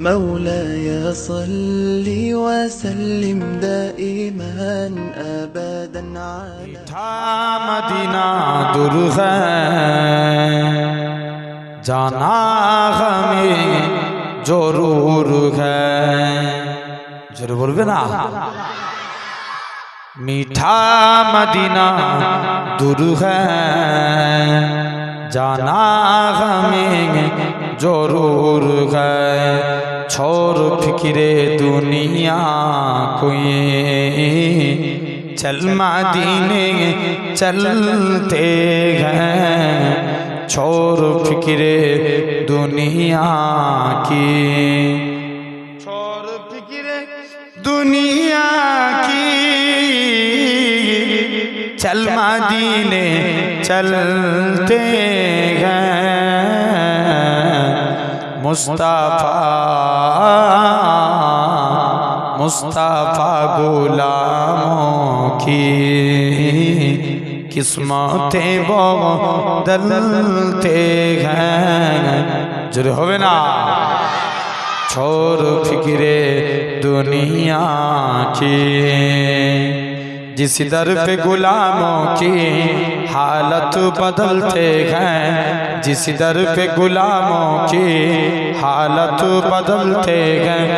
مولاي صل وسلم دائما ابدا على مدینہ دور ہے جانا غمي ضرور ہے ضرور مدينة না جانا غمي ضرور چھوڑ فکر دنیا کو چل مدینے چلتے ہیں۔ چھوڑ فکر دنیا کی دنیا کی چل مدینے چلتے ہیں۔ মুস্তাফা মুস্তাফা গোলাম কি কিসমতে বদলতে জোরে হবে না। ছোর ফিকিরে দুনিয়া কি جس در پہ غلاموں کی حالت بدلتے گئے جس در پہ غلاموں کی حالت بدلتے گئے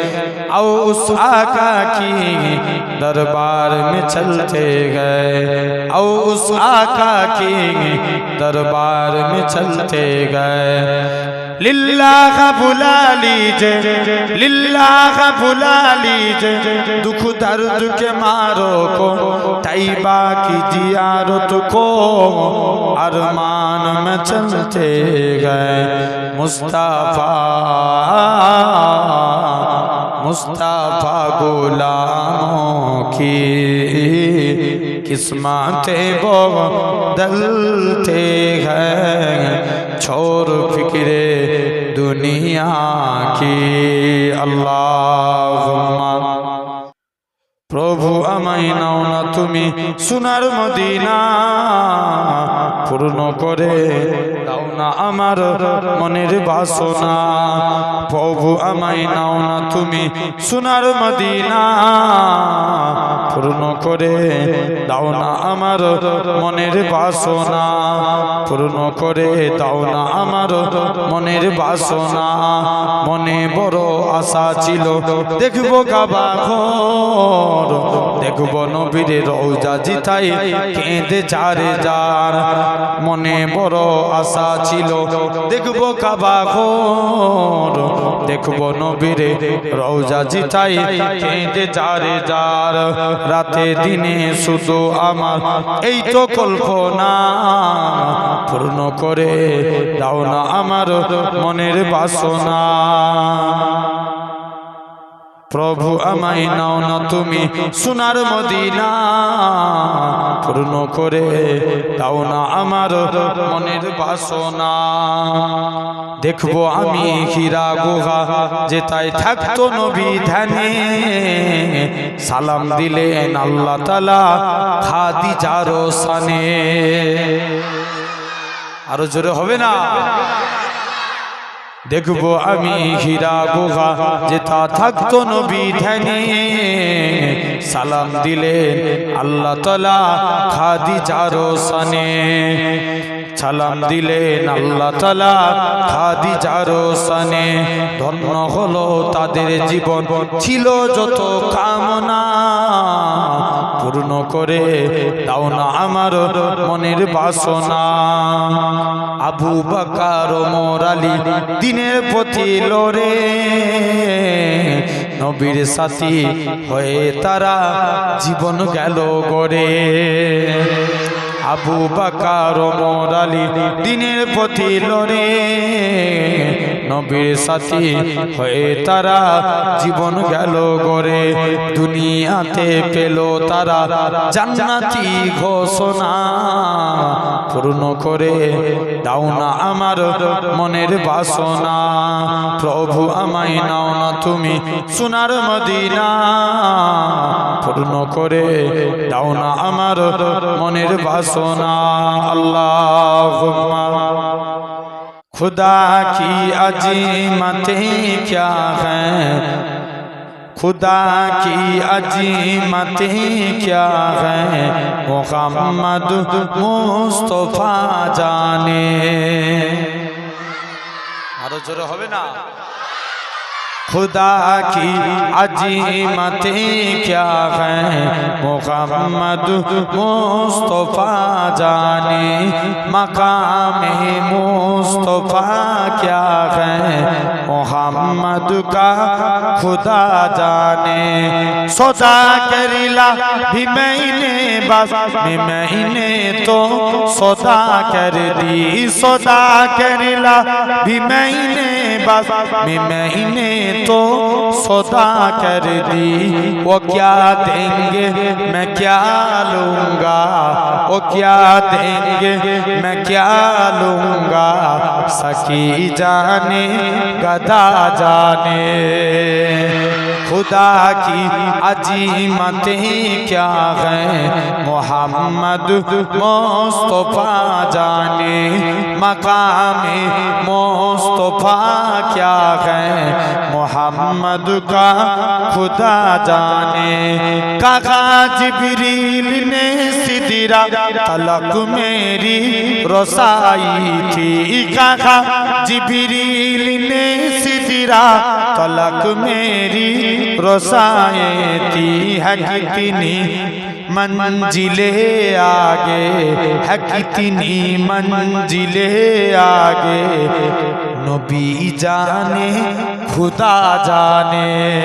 او اس آقا کی دربار میں چلتے گئے۔ او اس آقا کی دربار میں چلتے گئے۔ चलते गए लिल्लाह बुला लीजे लिल्लाह बुला लीजे दुख दर्द के मारो को तैबा की जियारत को अरमान में चलते गए मुस्तफ़ा मुस्तफ़ा गुलामों की किस्मतें बदलते हैं छोड़ फिक्रे दुनिया की अल्लाह প্রভু আমায় নাও না তুমি সোনার মদিনা পূর্ণ করে দাও না আমার মনের বাসনা। প্রভু, আমায় নাও না তুমি সোনার মদিনা। পূর্ণ করে দাও না আমার মনের বাসনা। পূর্ণ করে দাও না আমার মনের বাসনা। মনে বড় আশা ছিল, দেখব কাবা ঘর। দেখব নবীর রৌজা জিতাই কেঁদে চারে যার। মনে বড় আশা ছিল। দেখব কাবা ঘর, দেখব নবীর রওজা জিতাই, কেঁদে যারে যার। রাতে দিনে শুধু আমার এই তো কল্পনা পূর্ণ করে দাও না আমার মনের বাসনা। প্রভু আমায় নাও না তুমি সোনার মদিনা। পূর্ণ করে দাও না আমার মনের বাসনা। দেখব আমি হীরা গুহা যেতায় থাকতো নবী ধ্যানে। সালাম দিলেন আল্লাহ তালা খাদি যারো সানে। আরও জোরে হবে না? দেখব আমি হীরা গুহা যেটা থাকতো নবী ধ্যানে। সালাম দিলেন আল্লাহ তলা খাদি চারো সানে। সালাম দিলেন আল্লাহ তালা খাদি যারো সানে। ধন্য হলো তাদের জীবন ছিল যত কামনা। পূর্ণ করে দাও না আমার মনের বাসনা। আবু বাকার মোরালি দিনের প্রতি লড়ে, নবীর সাথী হয়ে তারা জীবন গেল গড়ে। আবু বাকার মোরালি দিনের প্রতি লড়ে। নবীর সাথী হয়ে তারা জীবন গেল গড়ে। দুনিয়াতে পেল তারা জান্নাতি ঘোষণা। পূর্ণ করে দাও না আমার মনের বাসনা। প্রভু আমায় নাও না তুমি সোনার মদিনা। পূর্ণ করে দাও না আমার মনের বাসনা। سنا اللہ خدا کی عظیمتیں کیا ہیں خدا کی عظیمتیں کیا ہیں محمد مصطفیٰ جانے আরও জোরে হবে না خدا کی عظیمتیں کیا ہیں محمد مصطفیٰ جانے مقام مصطفیٰ کیا ہیں मोहम्मद का खुदा जाने सोचा करिला भी मैंने बस भी मैंने तो सोदा कर दी सोदा करिला भी मैंने बस भी मैंने तो सोदा कर दी वो क्या देंगे मैं क्या लूंगा वो क्या देंगे मैं क्या लूंगा सकी जाने गदा जाने खुदा की अजीमतें क्या हैं मोहम्मद मुस्तफ़ा जाने मकाम मुस्तफ़ा क्या है मोहम्मद का खुदा जाने कहा जिबरील ने सिदिरा तलक मेरी रसाई थी कहा जिबरील ने सिदिरा तलक मेरी रसाए थी है कितनी मंजिले आगे है कितनी मंजिले आगे नबी जाने خدا جانے۔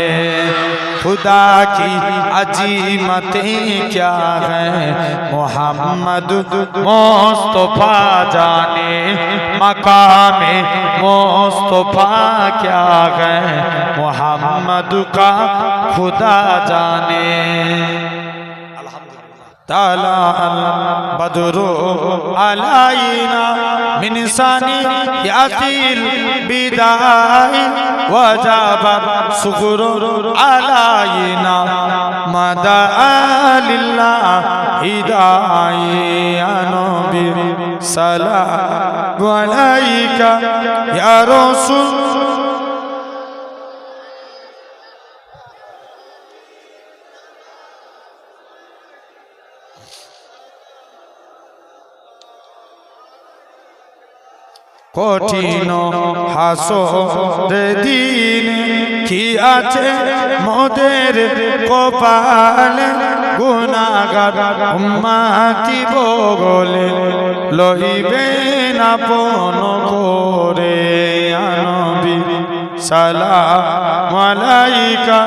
خدا کی عجیمتیں کیا ہیں محمد مصطفیٰ جانے۔ مقام مصطفیٰ کیا ہیں محمد کا خدا جانے۔ تلا البدر علينا من ثانياتي البداية وجاب شكر علينا مدى لله هداية نبي سلام عليك يا رسول কঠিন হাসরে দিন কি আছে মোদের কপাল? গুনাগার উম্মাতি বগলে লইবে না পন করে। আনবি সালাম আলাইকা।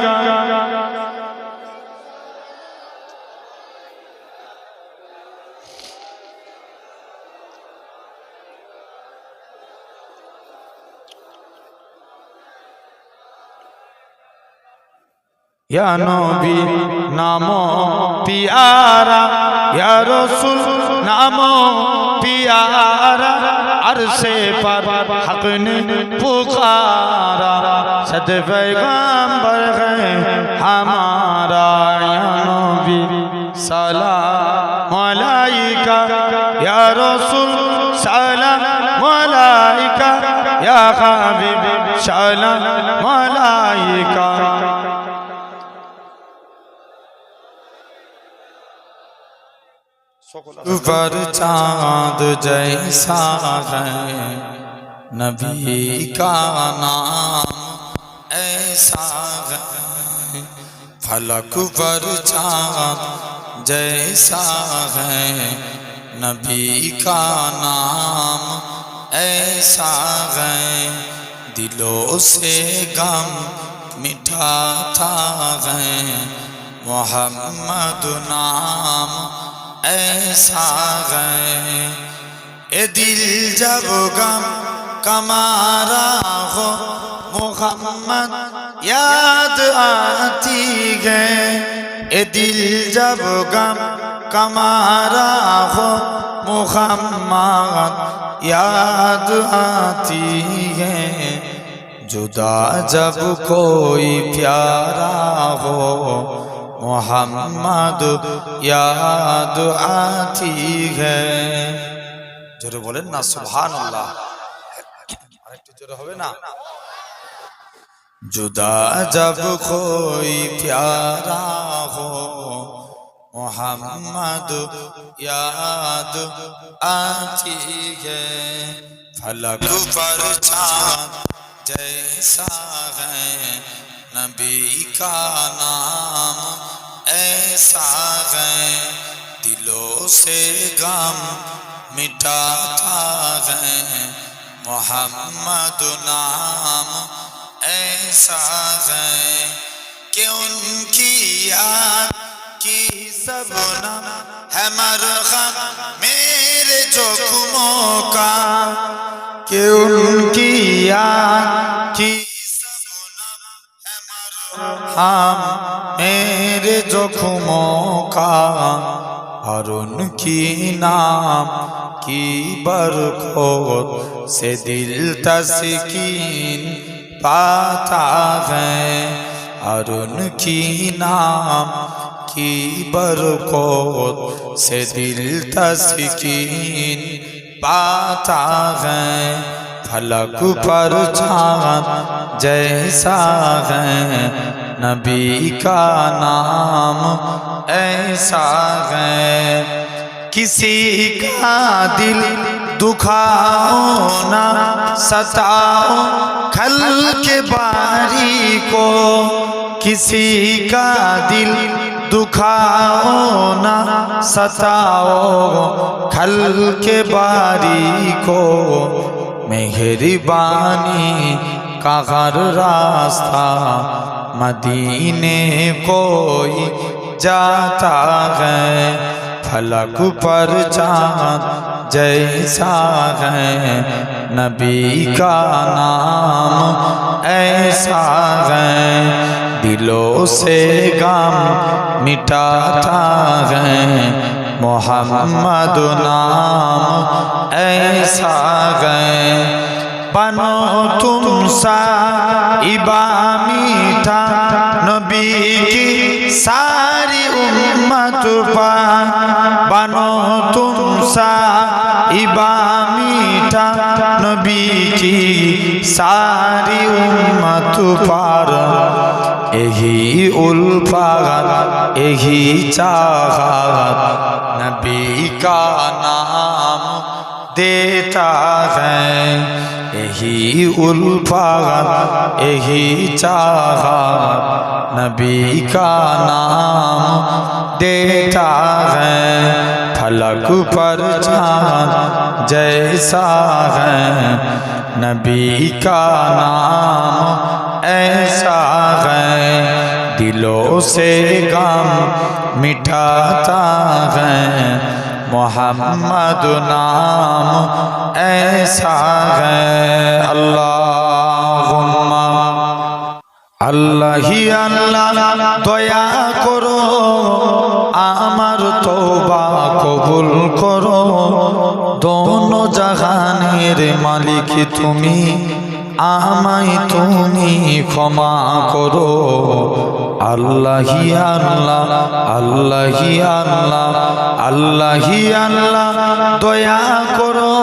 या नबी नामो प्यारा या रसूल नामो प्यारा अरसे पर हक ने पुकारा सद पैगंबर है हमारा या नबी सलाम جیسا ہے نبی کا نام، ایسا ہے۔ فلک پر چاند جیسا ہے نبی کا نام، ایسا ہے۔ دلوں سے غم مٹھاتا ہے۔ محمد نام، ایسا ہے۔ ए दिल जब गम कमारा हो मोहम्मद याद आती है ए दिल जब गम कमारा हो मोहम्मद याद आती है जुदा जब कोई प्यारा हो मोहम्मद याद आती है जरूर बोलें ना सुभान अल्लाह জোরে হবে না जुदा जब कोई प्यारा हो मोहम्मद याद आती है फलक पर चांद जैसा है नबी का नाम ऐसा है दिलों से गम مٹاتا ہے محمد نام ایسا ہے کہ ان کی یاد کی زبنا ہے۔ مرغم میرے جوکموں کا کہ ان کی یاد کی ہم میرے جو میرے کا আর কি নাম, কি বরখত সে দিল তসকিন পাতা হ্যাঁ আর কি নাম, কি বরখত সে দিল তসকিন পাতা হ্যাঁ فلک پر چھا جیسا ہے نبی کا نام، ایسا ہے۔ کسی کا دل دکھاؤ نہ، ستاؤ کھل کے باری کو۔ کسی کا دل دکھاؤ نہ، ستاؤ کھل کے باری کو۔ مہربانی کا غر راستہ، مدینے کوئی جاتا ہے فلک پر چاند جیسا ہے۔ نبی کا نام ایسا ہے، دلوں سے غم مٹاتا ہے۔ मोहम्मद नाम ऐसा है बनो तुम सा इबा मीठा नबी की सारी उम्मत पा बनो तुम सा इबा मीठा नबी की सारी उम्मत पर یہی الفاغت یہی چاہت نبی کا نام دیتا ہے یہی الفاغت یہی چاہت نبی کا نام دیتا ہے پھلک پر چاند جیسا ہے نبی کا نام ایسا ہے دلوں سے غم مٹاتا ہے محمد نام ایسا ہے اللہم اللہ ہی اللہ دیا کرو আমার তোবা কবুল করো দোনো জাহানের মালিক তুমি আমায় তুমি ক্ষমা করো। আল্লাহ আল্লাহ আল্লাহ আল্লাহ আল্লাহ আল্লাহ, দয়া করো,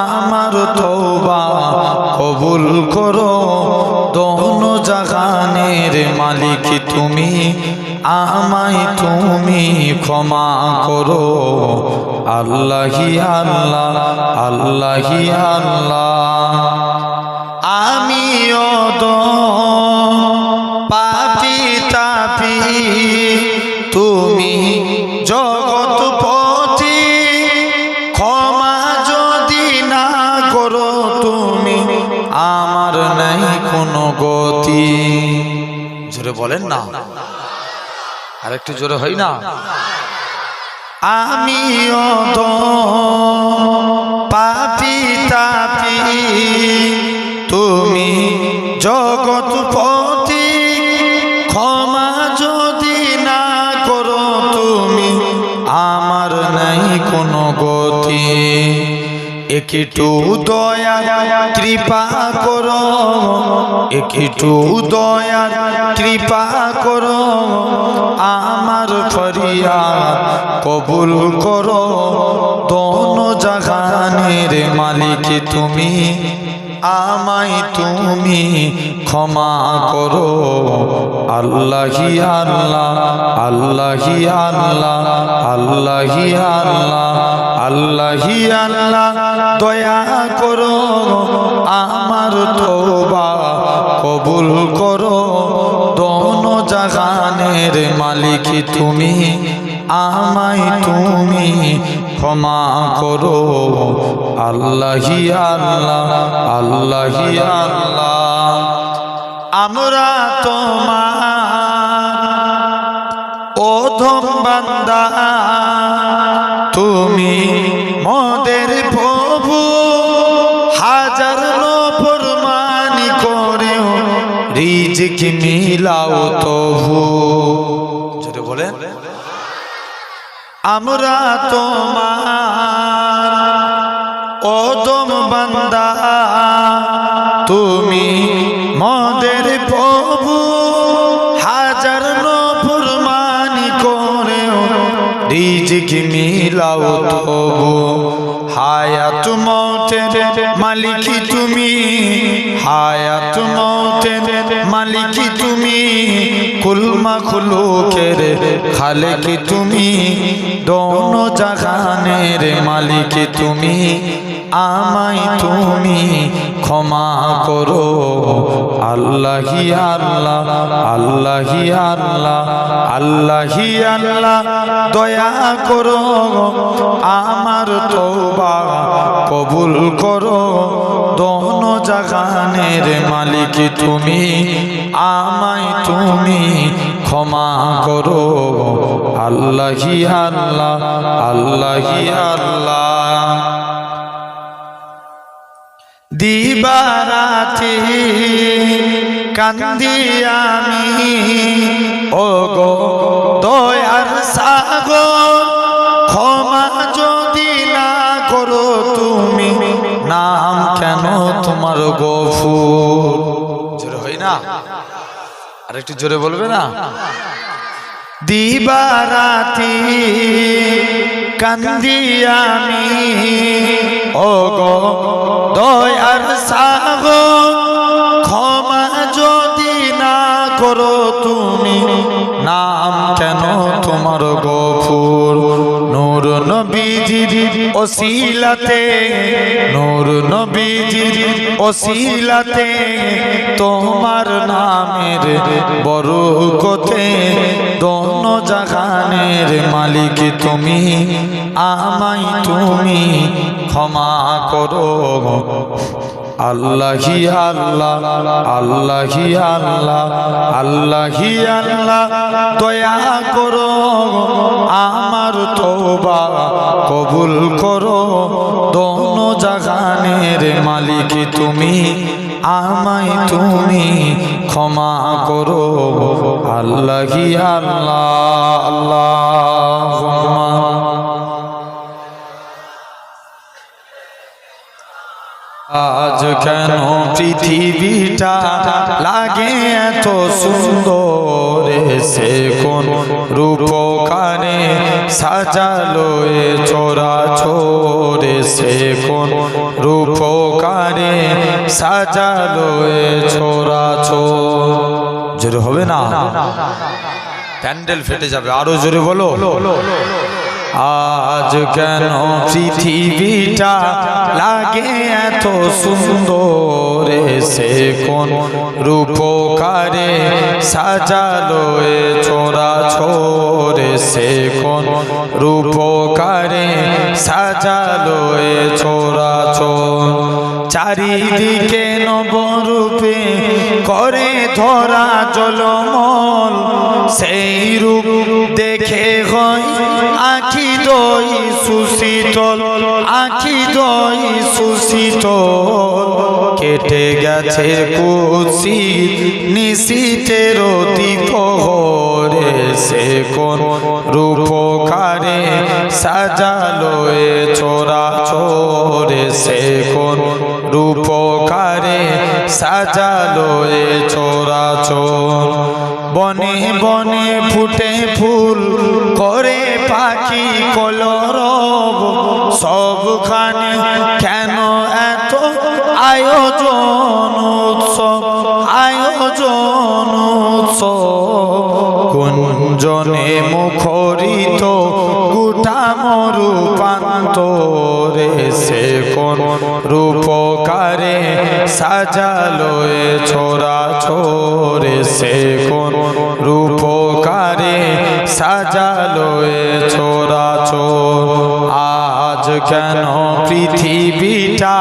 আমার তোবা কবুল করো। দোনো জাগানের মালিক তুমি, আমায় তুমি ক্ষমা করো। আল্লাহি আল্লাহ আল্লাহি আল্লাহ। আমিও তো পাপি তাপি। তুমি জগৎ পথি ক্ষমা যদি না করো তুমি, আমার নাই কোনো গতি। জোরে বলেন না। আর একটু জোরে হয় না। আমিও তো পাপি তাপি। জগৎ পতি ক্ষমা যদি না করো তুমি, আমার নাই কোনো গতি। একটু দয়া, কৃপা করো, একটু দয়া, কৃপা করো, আমার ফরিয়াদ কবুল করো। দোনো জাহানের মালিক তুমি আমায় তুমি ক্ষমা করো। আল্লাহি আল্লাহ আল্লাহি আল্লাহ আল্লাহি আল্লাহ আল্লাহি আল্লাহ, দয়া করো, আমার তোবা কবুল করো। দোনো জাগানের মালিক তুমি। আমায় তুমি ক্ষমা করো। আল্লাহি আল্লাহ আল্লাহি আল্লাহ। আমরা তোমার ও বান্দা। আমরা তোমার ওদম বান্দা। তুমি মদের প্রভু। হাজার নফরমানি করেও রিজিক মিলাও তবু। হায়াত মৌতের মালিকি তুমি। হায়াত মৌতের মালিকি তুমি কুলমা খুলুকের খালেকি তুমি, দোনো জাগানের মালিকি তুমি, আমায় তুমি ক্ষমা করো। আল্লাহি আল্লাহ আল্লাহি আল্লাহ আল্লাহি আল্লাহ, দয়া করো, আমার তৌবা কবুল করো। দোনো জাগানের মালিক তুমি, আমায় তুমি ক্ষমা করো। আল্লাহি আল্লাহ আল্লাহি আল্লাহ। দিবারাতে কান্দি আমি ও গো দয়ার সাগর তোমার গফুর। জোরে হয় না? আর একটু জোরে বলবে না? দিবারাতি কান্দি আমি। ও গো দয়ার সাগর ক্ষমা যদি না করো তুমি নাম কেন তোমার গফুর? নূর নবীজির ওসিলাতে, নূর নবীজির ওসিলাতে, তোমার নামের বরকতে দোনো জাগানের মালিক তুমি, আমায় তুমি ক্ষমা করো। আল্লাহি আল্লাহ আল্লাহি আল্লাহ আল্লাহি আল্লাহ, দয়া করো, আমার তোবা কবুল করো। দোনো জাগানের মালিক তুমি, আমায় তুমি ক্ষমা করো। আল্লাহি আল্লাহ আল্লাহ কেন পৃথিবীটা লাগে এত সুন্দর? সে কোন রূপকারে সাজালো এ চোরা ছোরে সে কোন রূপকারে সাজালো এ ছোরা ছোর হবে না? প্যান্ডেল ফেটে যাবে। আরও জোরে বলো। আজ কেন পৃথিবীটা লাগে এত সুন্দর? সে কোন রূপকারে সাজালো এ চোরা ছোরে? সে কোন রূপকারে সাজালো এ চোরা চোর চারিদিকে নবরূপে করে ধরা জলমল। সেই রূপ দেখে হয় দই সুশীতল আখি দই সুশীতল কেটে গেছে কুশি নিশীতের দ্বীপহরে সে কোন রূপকারে সাজালো এ চোরা চোরে সে কোন রূপকারে সাজালো এ চোরা চল বনে বনে ফুটে ফুল করে পাখি কলরব। সবখানে কেন এত আয়োজন উৎসব? আয়োজন উৎসব। কুঞ্জনে মুখরিত গোটা মরু পান্তরে সে কোন রূপকারে সাজালো ছোড়া এ ছোরা আজ কেন পৃথিবীটা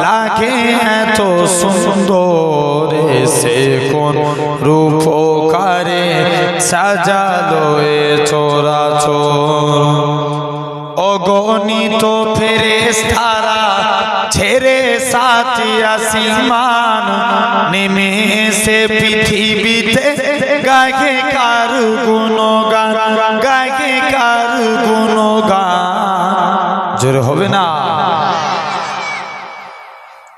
লাগে এত সুন্দর? সে কোন রূপকারে সাজালো এ চোরা। ছেড়ে সাথী আসিমান নেমে সে পৃথিবীতে গায়ে কার গুণগান গায়ে কার গুণগান জোরে হবে না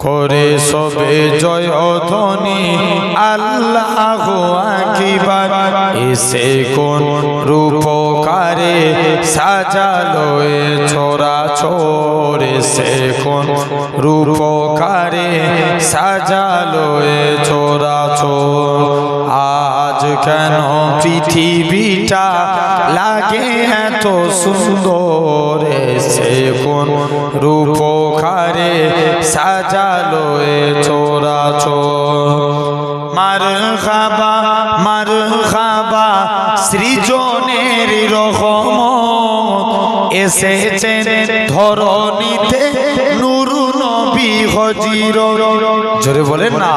করে সবে জয় ধ্বনি আল্লাহ আকিবার। এসে কোন রূপকারে সাজালো ছোরা ছোরে সে কোন রূপকারে সাজালো ছোরা ছোর আজ কেন পৃথিবীটা লাগে এত সুন্দর সে কোন রূপকারে সাজালো এ চোরা। মার খাবা মার খাবা, সৃজনের রহম। এসেছেন ধরণীতে নুরু নবী হজির। জোরে বলেন না।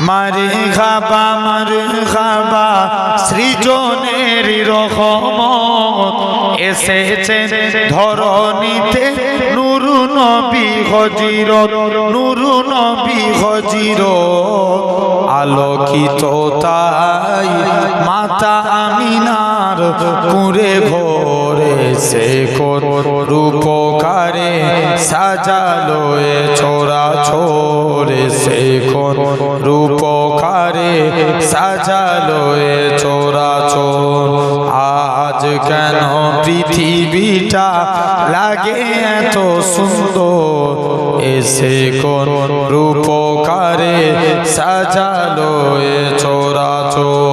মারে খাবা মারে খাবা, সৃজনের রকম এসেছে ধরণীতে নুরু নবী হজির নুরু নবী হজির আলোকিত তাই মাতা আমিনার কুঁড়ে ঘরে সে রূপকারে সাজালো ছোরা ছোরে সে রূপকারে সাজালো এ ছোরা আজ কেন পৃথিবীটা লাগে এত সুন্দর? এসে কোন রূপকারে সাজালো এ ছোরা চোর